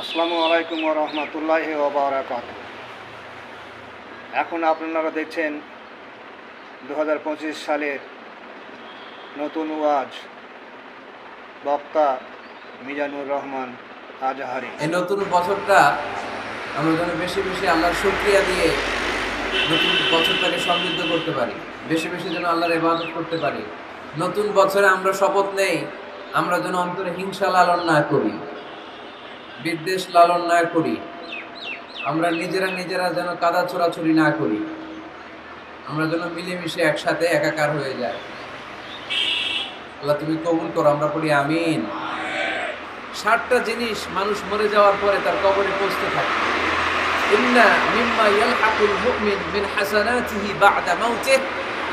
আসসালামু আলাইকুম রহমতুল্লাহ ওবরাকাত এখন আপনারা দেখছেন দু হাজার পঁচিশ সালের নতুন ওয়াজ, বক্তা মিজানুর রহমান আজহারি। এই নতুন বছরটা আমরা যেন বেশি বেশি আল্লাহর শুক্রিয়া দিয়ে নতুন বছরটাকে সমৃদ্ধ করতে পারি, বেশি বেশি যেন আল্লাহর ইবাদত করতে পারি। নতুন বছরে আমরা শপথ নেই, আমরা যেন অন্তরে হিংসা লালন না করি। বিদ্বেষ লালন না করি। আমরা নিজেরা নিজেরা যেন কাদা ছোড়াছুরি না করি। আমরা যেন মিলেমিশে একসাথে একাকার হয়ে যায় আল্লাহ তুমি কবুল করো, আমরা পড়ি আমিন। ষাটটা জিনিস মানুষ মরে যাওয়ার পরে তার কবরে পৌঁছতে থাকে। মিন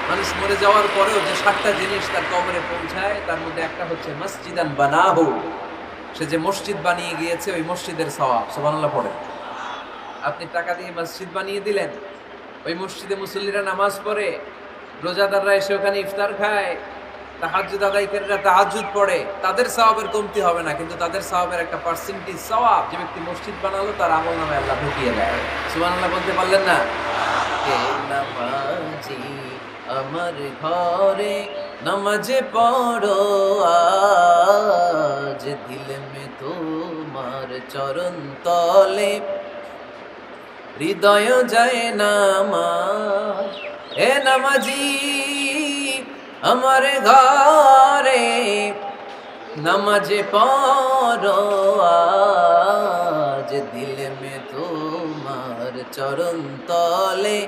মানুষ মরে যাওয়ার পরেও যে সাতটা জিনিস তার কবরে পৌঁছায়, তার মধ্যে একটা হচ্ছে মসজিদান বানাহু। সে যে মসজিদ বানিয়ে গিয়েছে, ওই মসজিদের সওয়াব, সুবহানাল্লাহ, পড়ে। আপনি টাকা দিয়ে মসজিদ বানিয়ে দিলেন, ওই মসজিদে মুসল্লিরা নামাজ পড়ে, রোজাদাররা এসে ওখানে ইফতার খায়, তাহাজ্জুদ আদায়কারীরা তাহাজ্জুদ পড়ে, তাদের সওয়াবের কমতি হবে না, কিন্তু তাদের সওয়াবের একটা পার্সেন্টেজ সওয়াব যে ব্যক্তি মসজিদ বানালো, তার আমল নামে আল্লাহ ঢুকিয়ে দেয়। সুবহানাল্লাহ, বলতে পারলেন না? আমার ঘরে নামাজে পড়ো, আজ দিল মে তোমার চরণ তলে। হৃদয় যায় নামাজ। হে নামাজি, আমার ঘরে নামাজে পড়ো, আজ দিল মে তোমার চরণ তলে।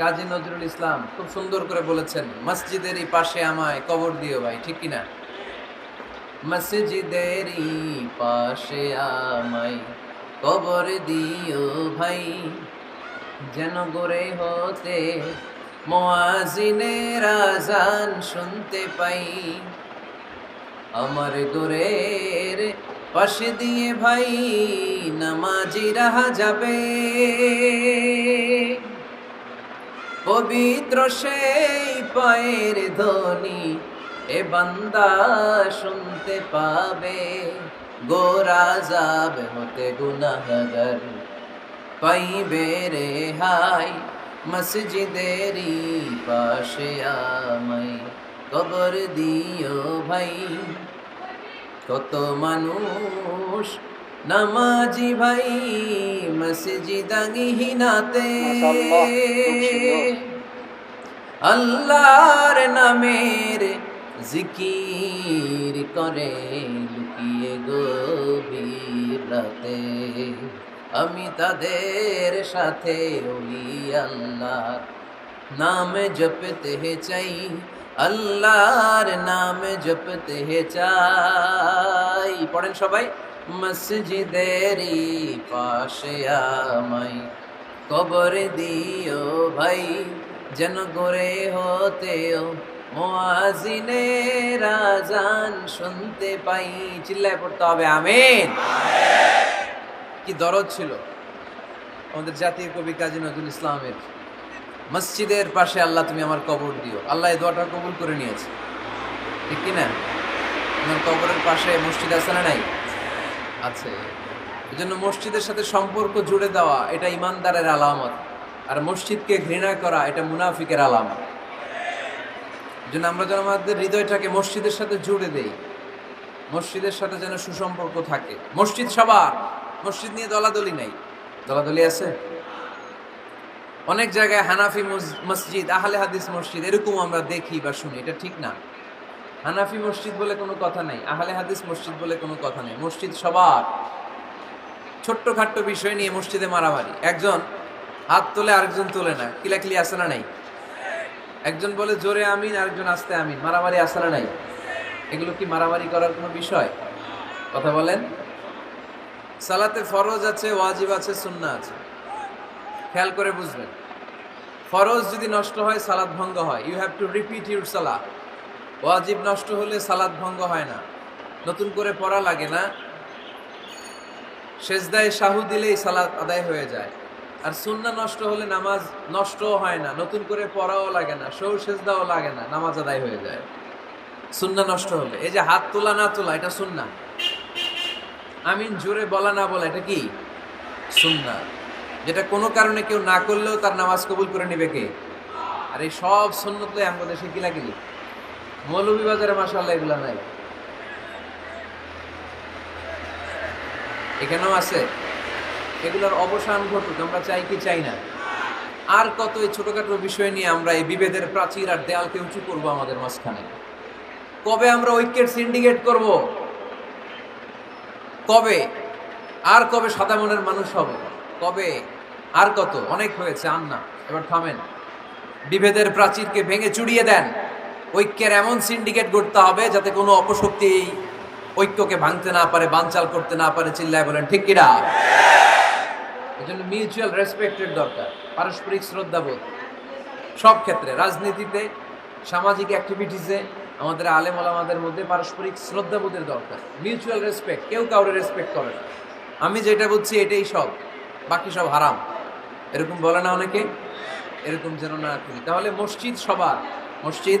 কাজী নজরুল ইসলাম খুব সুন্দর করে বলেছেন মসজিদেরই পাশে আমায় কবর দিও ভাই, ঠিক কিনা? মসজিদেরই পাশে আমায় কবর দিও ভাই, যেন গোরে হতে মোয়াজিনের আজান শুনতে পাই। আমার গোরের পাশে দিয়ে ভাই, নামাজি রাহা যাবে। পবিত্র সেই পায়ের ধ্বনি এ বান্দা শুনতে পাবে। গোরা যাবে হতে গুনাহগার। পাইবে রে হাই মসজিদেরই পাশে আমায়। কবর দিও ভাই, কত মানুষ নামাজি ভাই মসজিদাঙ্গিহীনাতে। আল্লাহর নামের জিকির করে লুকিয়ে গভীর রাতে। আমি তাদের সাথে ওই আল্লাহর নাম জপতে চাই, আল্লাহর নাম জপতে চাই। পড়েন সবাই। মসজিদেরই পাশে আমায় কবর দিও ভাই, যেন গড়ে হতেও মোয়াজিনের আজান শুনতে পাই। চিল্লায় পড়তে হবে, আমিন। কি দরদ ছিল আমাদের জাতীয় কবি কাজী নজরুল ইসলামের। মসজিদের পাশে আল্লাহ তুমি আমার কবর দিও। আল্লাহ এই দোয়াটা কবুল করে নিয়েছে। ঠিক কি না তোমার কবরের পাশে মসজিদ আছে না নাই? আছে। এই জন্য মসজিদের সাথে সম্পর্ক জুড়ে দেওয়া এটা ইমানদারের আলামত। আর মসজিদকে ঘৃণা করা এটা মুনাফিকের আলামত। জন্য আমরা যেন আমাদের হৃদয়টাকে মসজিদের সাথে জুড়ে দেই। মসজিদের সাথে যেন সুসম্পর্ক থাকে। মসজিদ সবার। মসজিদ নিয়ে দলাদলি নাই। দলাদলি আছে? অনেক জায়গায় হানাফি মসজিদ, আহলে হাদিস মসজিদ এরকম আমরা দেখি বা শুনি। এটা ঠিক না। হানাফি মসজিদ বলে কোনো কথা নাই, আহলে হাদিস মসজিদ বলে কোনো কথা নেই, মসজিদ সবার। ছোট্ট খাট্ট বিষয় নিয়ে মসজিদে মারামারি। একজন হাত তোলে, আরেকজন তোলে না, কিলাকিলি আসে না নাই? একজন বলে, জোরে আমিন, আরেকজন, আস্তে আমিন, মারামারি আসে না নাই? এগুলো কি মারামারি করার কোনো বিষয়? কথা বলেন। সালাতে ফরজ আছে, ওয়াজিব আছে সুন্না আছে। খেয়াল করে বুঝবেন। ফরজ যদি নষ্ট হয় সালাদ ভঙ্গ হয়। You have to repeat your সালাদ ওয়াজিব নষ্ট হলে সালাদ ভঙ্গ হয় না। নতুন করে পড়া লাগে না। সেজদায় শাহু দিলেই সালাদ আদায় হয়ে যায়। আর সুন্না নষ্ট হলে নামাজ নষ্টও হয় না। নতুন করে পড়াও লাগে না সৌ সেজদাও লাগে না, নামাজ আদায় হয়ে যায়। সুন্না নষ্ট হলে, এই যে হাত তোলা না তোলা, এটা সুন্না আমিন জোরে বলা না বলা, এটা কি? সুন্না যেটা কোনো কারণে কেউ না করলেও তার নামাজ কবুল করে নেবে কে? আর এই সব সুন্নত আমাদের দেশে কি লাগিলি মৌলভীবাজারে মাসাল্লাহ এগুলা নাই। এখানেও আছে। এগুলোর অবসান ঘটুক, আমরা চাই কি চাই না। আর কত এই ছোটখাটো বিষয় নিয়ে আমরা এই বিভেদের প্রাচীর আর দেয়ালকে উঁচু করব আমাদের মাঝখানে। কবে আমরা ঐক্যের সিন্ডিকেট করব? কবে? আর কবে সাদা মনের মানুষ হব? কবে? আর কত? অনেক হয়েছে না এবার থামেন। বিভেদের প্রাচীরকে ভেঙে চুড়িয়ে দেন। ঐক্যের এমন সিন্ডিকেট গড়তে হবে যাতে কোনো অপশক্তি ঐক্যকে ভাঙতে না পারে, বানচাল করতে না পারে, চিল্লায় বলেন, ঠিক কিনা? এই জন্য মিউচুয়াল রেসপেক্টের দরকার, পারস্পরিক শ্রদ্ধাবোধ। সব ক্ষেত্রে, রাজনীতিতে, সামাজিক অ্যাক্টিভিটিসে আমাদের আলেম আলামাদের মধ্যে পারস্পরিক শ্রদ্ধাবোধের দরকার মিউচুয়াল রেসপেক্ট কেউ কাউরে রেসপেক্ট করে না। আমি যেটা বুঝছি এটাই সব, বাকি সব হারাম। এরকম বলে না অনেকে, এরকম যেন না করি। তাহলে মসজিদ সবার, মসজিদ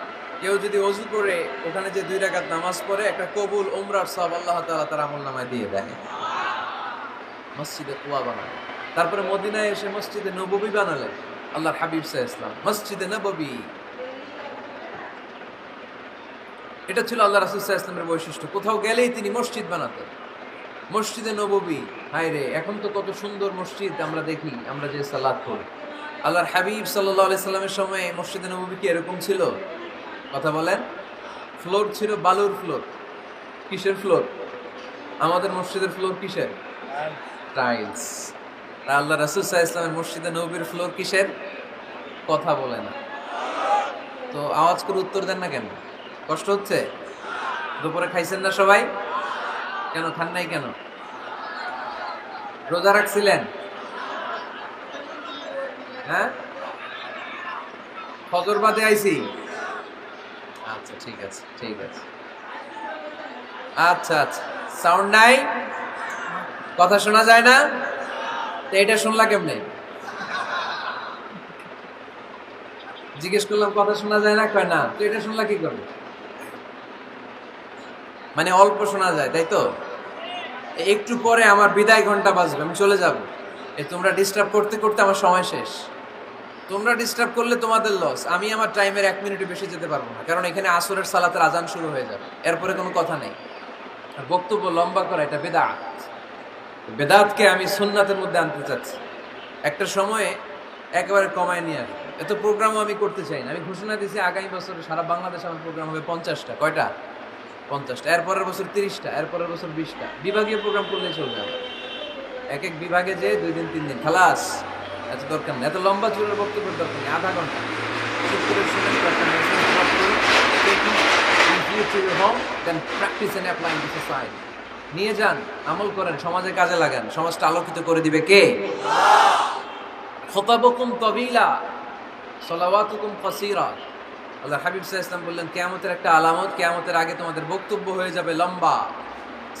কেউ যদি অজু করে, ওখানে যে দুই রাকাত নামাজ পড়ে, একটা কবুল ওমরার সব আল্লাহ তাআলা তার আমল নামায় দিয়ে দেয়। মসজিদে কোয়া বানালেন তারপরে মদিনায় এসে মসজিদে নববী বানালেন আল্লাহর হাবিব সাহ ইসলাম মসজিদে নববী। এটা ছিল আল্লাহ রাসুল সাহা ইসলামের বৈশিষ্ট্য। কোথাও গেলেই তিনি মসজিদ বানাতেন। মসজিদে নববী হায় রে এখন তো কত সুন্দর মসজিদ আমরা দেখি, আমরা যে সালাদ করি। আল্লাহর হাবিব সাল্লাহ আলি সাল্লামের সময় মসজিদে নববী কি এরকম ছিল? কথা বলেন? ফ্লোর ছিল বালুর ফ্লোর কিসের ফ্লোর আমাদের মসজিদের ফ্লোর কিসের? টাইলস আল্লাহ রাসুল সাহা ইসলামের মসজিদে নবীর ফ্লোর কিসের? কথা বলে না। তো আওয়াজ করে উত্তর দেন না কেন? কষ্ট হচ্ছে? দুপুরে খাইছেন না সবাই? কেন, খান নাই কেন? রোজা রাখছিলেন? হ্যাঁ? ফজর বাদে আইছি। আচ্ছা ঠিক আছে ঠিক আছে। আচ্ছা আচ্ছা। সাউন্ড নাই? কথা শোনা যায় না? তো এটা শুনলা কেমনে? জিজ্ঞেস করলাম, কথা শোনা যায় না? কয় না। তো এটা শুনলা কি করবে মানে অল্প শোনা যায়, তাই তো? একটু পরে আমার বিদায় ঘণ্টা বাজবে, আমি চলে যাব। এই তোমরা ডিস্টার্ব করতে করতে আমার সময় শেষ। তোমরা ডিস্টার্ব করলে তোমাদের লস আমি আমার টাইমের এক মিনিটে বেশি যেতে পারব না। কারণ এখানে আসরের সালাতের আজান শুরু হয়ে যাবে। এরপরে কোনো কথা নেই। আর বক্তব্য লম্বা করা, এটা বেদাত। বেদাতকে আমি সুন্নাতের মধ্যে আনতে চাচ্ছি। একটা সময়ে একেবারে কমায় নিয়ে আসব। এত প্রোগ্রামও আমি করতে চাই না। আমি ঘোষণা দিয়েছি, আগামী বছর সারা বাংলাদেশে আমার প্রোগ্রাম হবে পঞ্চাশটা। কয়টা? পঞ্চাশটা। এরপরের বছর তিরিশটা। এরপরের বছর বিশটা। বিভাগীয় প্রোগ্রাম করলেই চলবে এক এক বিভাগে যে দুই দিন, তিন দিন। খালাস। এত দরকার নেই। এত লম্বা চুলের বক্তব্যের দরকার নেই, আধা ঘণ্টা। the society. নিয়ে যান, আমল করেন, সমাজে কাজে লাগান, সমাজটা আলোকিত করে দিবে কে? খতাবকুম তবিলা, সলাওয়াতুকুম কাসীরা। আল্লাহ হাবিব সাল্লাল্লাহু ইসলাম বললেন, কিয়ামতের একটা আলামত, কিয়ামতের আগে তোমাদের বক্তব্য হয়ে যাবে লম্বা,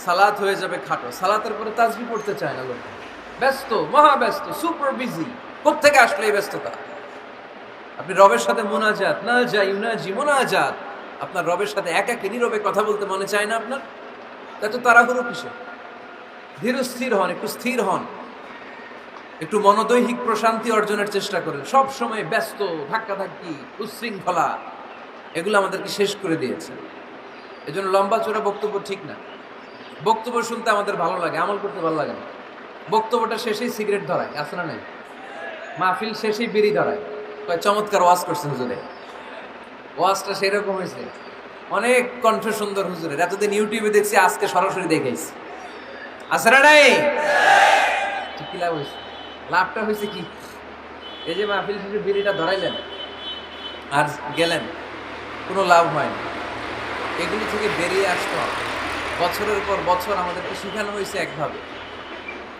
সালাত হয়ে যাবে খাটো। সালাতের পরে তাজবি পড়তে চায় না লোক। ব্যস্ত, মহা ব্যস্ত সুপার বিজি কোথেকে আসলে এই ব্যস্ততা? আপনি রবের সাথে মোনাজাত না যাই ইউনাজি মোনাজাত। আপনার রবের সাথে একাকে নীরবে কথা বলতে মনে চায় না আপনার? এত তাড়াহুড়ো কিসে ধীর স্থির হন, একটু স্থির হন। একটু মনোদৈহিক প্রশান্তি অর্জনের চেষ্টা করেন। সব সময় ব্যস্ত, ধাক্কাধাক্কি, উচ্ছৃঙ্খলা। এগুলো আমাদেরকে শেষ করে দিয়েছে। এজন্য লম্বা চোরা বক্তব্য ঠিক না। বক্তব্য শুনতে আমাদের ভালো লাগে, আমল করতে ভালো লাগে না। বক্তব্যটা শেষেই সিগারেট ধরায়, আছে না নাই? মাহফিল শেষেই বিড়ি ধরায়। কয় চমৎকার ওয়াজ করছেন হুজুরে। ওয়াজটা সেরকম হয়েছে। অনেক কণ্ঠ সুন্দর হুজুরের। এতদিন ইউটিউবে দেখছি, আজকে সরাসরি দেখেছি আছে না নাই? কি লাভ হয়েছে? লাভটা হয়েছে কি? এই যে মাহফিল শেষে বিড়িটা ধরাইলেন আর গেলেন, কোনো লাভ হয়নি। এগুলি থেকে বেরিয়ে আসতে হবে। বছরের পর বছর আমাদেরকে শেখানো হয়েছে একভাবে।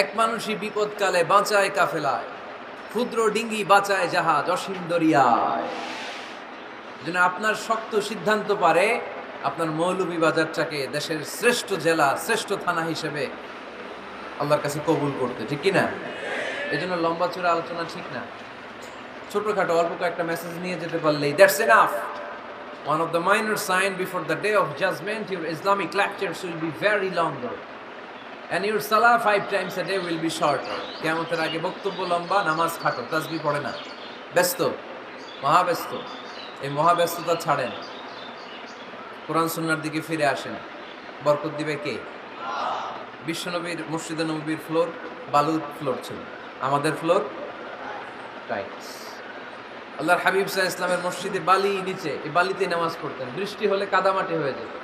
এক মানুষই বিপদকালে বাঁচায় কাফেলায় ক্ষুদ্র ডিঙ্গি বাঁচায় জাহাজ অসীম দরিয়ায়। যেন আপনার শক্ত সিদ্ধান্ত পারে আপনার মৌলভী বাজারটাকে দেশের শ্রেষ্ঠ জেলা শ্রেষ্ঠ থানা হিসেবে আল্লাহর কাছে কবুল করতে ঠিক কি না? এই জন্য লম্বা চূড়া আলোচনা ঠিক না। ছোটখাটো অল্প কয়েকটা মেসেজ নিয়ে যেতে পারলেই that's enough One of the minor sign before the day of judgment, your Islamic lectures will be very longer. And your salah five times a day will be shorter. কেমতের আগে বক্তব্য লম্বা, নামাজ খাটো তাসবি পড়ে না। ব্যস্ত, মহাব্যস্ত। এই মহাব্যস্ততা ছাড়েন। কোরআন সুন্নার দিকে ফিরে আসেন। বরকত দিবে কে? বিশ্বনবীর, মসজিদে নবীর ফ্লোর, বালুর ফ্লোর ছিল। আমাদের ফ্লোর? টাইটস আল্লাহর হাবিব সাহা ইসলামের মসজিদে বালি নিচে, এই বালিতে নামাজ পড়তেন। বৃষ্টি হলে কাদামাটি হয়ে যেত।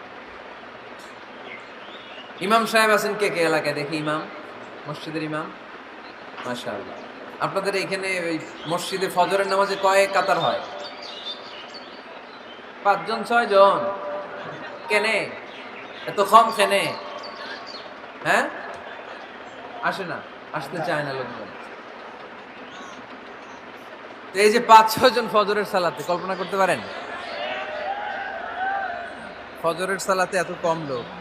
ইমাম সাহেব আছেন কে কে এলাকায়? দেখি ইমাম, মসজিদের ইমাম। মাশাআল্লাহ। আপনাদের এখানে ওই মসজিদে ফজরের নামাজে কয়েক কাতার হয়? পাঁচজন ছয় জন কেনে? এত কম কেনে? হ্যাঁ? আসে না, আসতে চায় না লোকজন। এই যে পাঁচ ছয় জন ফজরের সালাতে, কল্পনা করতে পারেন? ফজরের সালাতে এত কম লোক।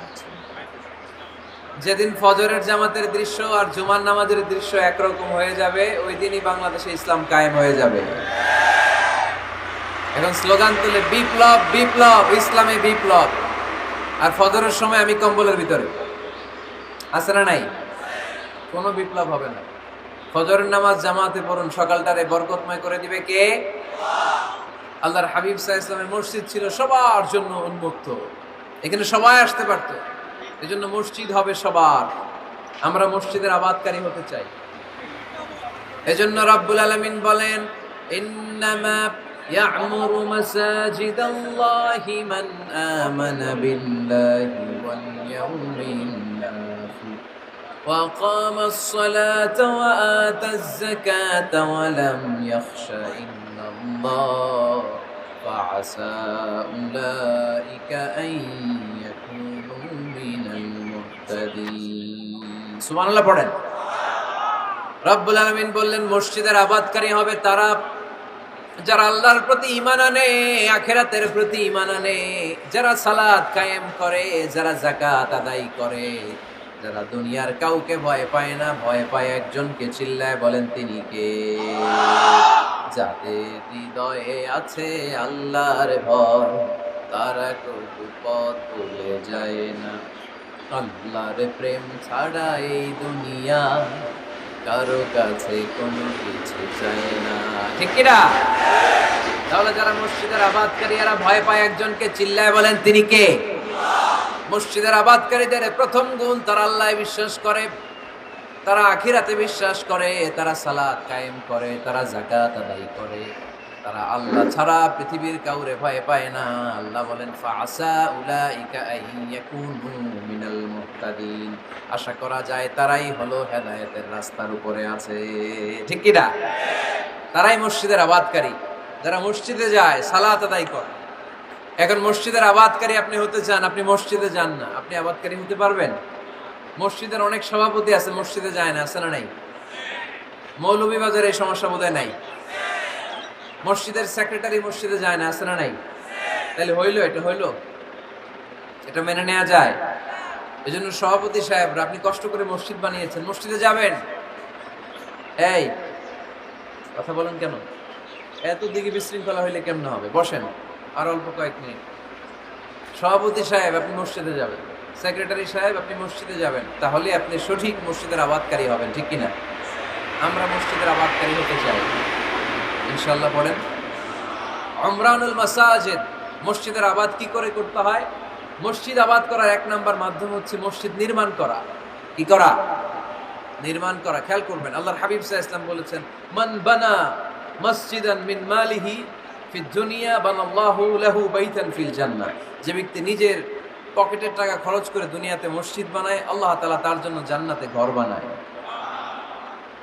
যেদিন ফজরের জামাতের দৃশ্য আর জুমার নামাজের দৃশ্য একরকম হয়ে যাবে, ওই দিনই বাংলাদেশে ইসলাম কায়েম হয়ে যাবে। এখন স্লোগান তুলে, বিপ্লব বিপ্লব, ইসলামে বিপ্লব। আর ফজরের সময় আমি কম্বলের ভিতরে। আছে না নাই? কোনো বিপ্লব হবে না। ফজরের নামাজ জামাতে পড়ুন, সকালটারে বরকতময় করে দিবে কে? আল্লাহর হাবিব সাহা ইসলামের মসজিদ ছিল সবার জন্য উন্মুক্ত। এখানে সবাই আসতে পারতো। এই জন্য মসজিদ হবে সবার আমরা মসজিদের আবাদকারী হতে চাই এজন্য রাব্বুল আলামিন বলেন ইন্নামা يعمر مساجد الله من آمن بالله واليوم الآخر وأقام الصلاة وآتى الزكاة ولم يخش إلا الله فعسى أولئك أن يكونوا من পড়েন। রব্বুল আলমিন বললেন, মসজিদের আবাদকারী হবে তারা। যারা আল্লাহর প্রতি ইমান আনে, আখেরাতের প্রতি ইমান আনে, যারা সালাদ কায়েম করে, যারা জাকাত আদায় করে, যারা দুনিয়ার কাউকে ভয় পায় না, ভয় পায় একজনকে, চিল্লায় বলেন তিনি কে? যাদের হৃদয়ে আছে আল্লাহর ভয়, তারা কটু পথ ভুলে যায় না। আল্লাহর প্রেম ছাড়া এই দুনিয়া, কারও কাছে কোনো কিছু চায় না। ঠিক কিনা? তাহলে যারা মসজিদের আবাদকারী, এরা ভয় পায় একজনকে, চিল্লায় বলেন তিনি কে? মসজিদের আবাদকারীদের প্রথম গুণ তারা আল্লাহ বিশ্বাস করে, তারা আখিরাতে বিশ্বাস করে, তারা সালাত কায়েম করে, তারা জাকাত আদায় করে। তারা আল্লাহ ছাড়া পৃথিবীর কাউরে ভয় পায় না। আল্লাহ বলেন ফাসা মিনাল আশা করা যায় তারাই হলো হেদায়েতের রাস্তার উপরে আছে। ঠিক কি না? তারাই মসজিদের আবাদকারী। যারা মসজিদে যায়, সালাত আদায় করে। এখন মসজিদের আবাদকারী আপনি হতে চান, আপনি মসজিদে যান না। আপনি আবাদকারী হতে পারবেন? মসজিদের অনেক সভাপতি আছে, মসজিদে যায় না, আছে না নাই? মৌলভীবাজারে এই সমস্যা বোধহয় নাই। মসজিদের সেক্রেটারি মসজিদে যায় না, আছে না নাই? তাহলে হইল, এটা হইল। এটা মেনে নেওয়া যায়। এই জন্য সভাপতি সাহেবরা, আপনি কষ্ট করে মসজিদ বানিয়েছেন, মসজিদে যাবেন? এই, কথা বলেন কেন? এত দিকে বিশৃঙ্খলা হইলে কেমন হবে? বসেন, আর অল্প কয়েক মিনিট। সভাপতি সাহেব, আপনি মসজিদে যাবেন। সেক্রেটারি সাহেব, আপনি মসজিদে যাবেন। তাহলে আপনি সঠিক মসজিদের আবাদকারী হবেন, ঠিক কিনা? আমরা মসজিদের আবাদকারী হতে চাই। ইনশাল্লাহ পড়েন। অমরানুল মাসাজেদ, মসজিদের আবাদ কি করে করতে হয়? মসজিদ আবাদ করার এক নাম্বার মাধ্যম হচ্ছে মসজিদ নির্মাণ করা। কি করা? নির্মাণ করা। খেয়াল করবেন, আল্লাহর হাবিব সাহা ইসলাম বলেছেন, মান বানা মসজিদান মিন মালিহি ফি দুনিয়া বানাল্লাহু লাহু বাইতান ফিল জান্নাহ। যে ব্যক্তি নিজের পকেটের টাকা খরচ করে দুনিয়াতে মসজিদ বানায়, আল্লাহ তালা তার জন্য জান্নাতে ঘর বানায়।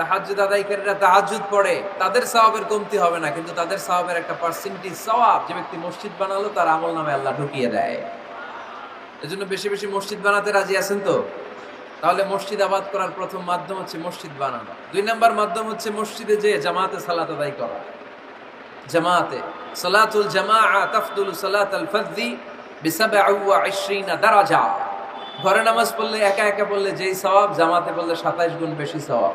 তাহাজ্জুদ আদায়কারীরা তাহাজ্জুদ পড়ে। তাদের সওয়াবের কমতি হবে না, কিন্তু তাদের সওয়াবের একটা পার্সেন্টেজ সওয়াব যে ব্যক্তি মসজিদ বানালো, তার আমল নামে আল্লাহ ঢুকিয়ে দেয়। এজন্য বেশি বেশি মসজিদ বানাতে রাজি আছেন তো? তাহলে মসজিদ আবাদ করার প্রথম মাধ্যম হচ্ছে মসজিদ বানানো। দুই নাম্বার মাধ্যম হচ্ছে মসজিদে যে জামাতে সালাত আদায় করা। জামাতে, সালাতুল জামাআ তাফদুল সালাত আল ওয়া 20 দারাজা। ঘরে নামাজ পড়লে একা একা পড়লে যেই সওয়াব, জামাতে পড়লে 27 গুণ বেশি সওয়াব।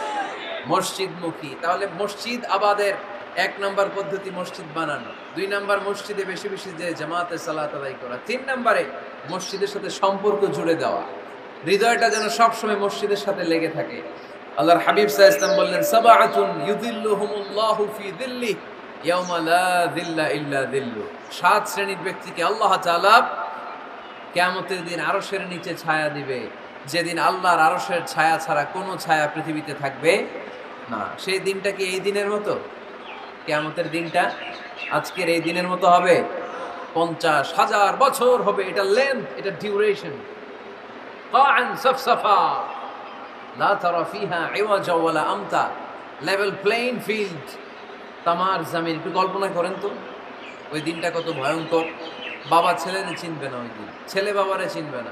মসজিদ মুখী তাহলে মসজিদ আবাদের এক নম্বর পদ্ধতি মসজিদ বানানো। দুই নম্বর মসজিদে বেশি বেশি যে জামাতে সালাত আদায় করা। তিন নম্বরে মসজিদের সাথে সম্পর্ক জুড়ে দেওয়া। হৃদয়টা যেন সবসময় মসজিদের সাথে লেগে থাকে। আল্লাহর হাবিব সাহ বললেন, সাবাআতুন ইউদিল্লুহুমুল্লাহু দিল্লি ইয়াউমা লা দিল্লা ইল্লা দিল্লু সাত শ্রেণির ব্যক্তিকে আল্লাহ তাআলা কিয়ামতের দিন আরশের নিচে ছায়া দিবে। যেদিন আল্লাহর আরশের ছায়া ছাড়া কোনো ছায়া পৃথিবীতে থাকবে আপনার সেই দিনটা কি এই দিনের মতো? কেয়ামতের দিনটা আজকের এই দিনের মতো হবে। পঞ্চাশ হাজার বছর হবে এটা লেন্থ এটা ডিউরেশন আমতা লেভেল প্লেইন ফিল্ড তামার জামিন একটু কল্পনা করেন তো, ওই দিনটা কত ভয়ঙ্কর। বাবা ছেলেরে চিনবে না ওই দিন। ছেলে বাবারে চিনবে না।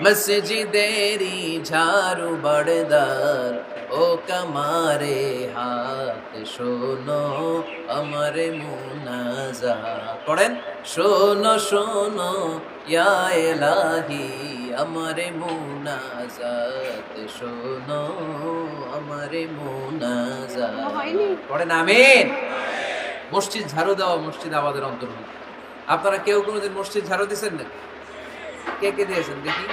মসজিদেরি ঝাড়ু বড়দার ও কামারে হাত শোনো আমার মুনাজা পড়েন? শোনো শোনো ইয়া এলাহি আমার মুনাজাত শোনো আমার মুনাজাত। পড়েন আমিন। মসজিদ ঝাড়ু দেওয়া মসজিদ আমাদের অন্তর্ভুক্ত। আপনারা কেউ কোনোদিন মসজিদ ঝাড়ু দিয়েছেন না কে কে দিয়েছেন দেখি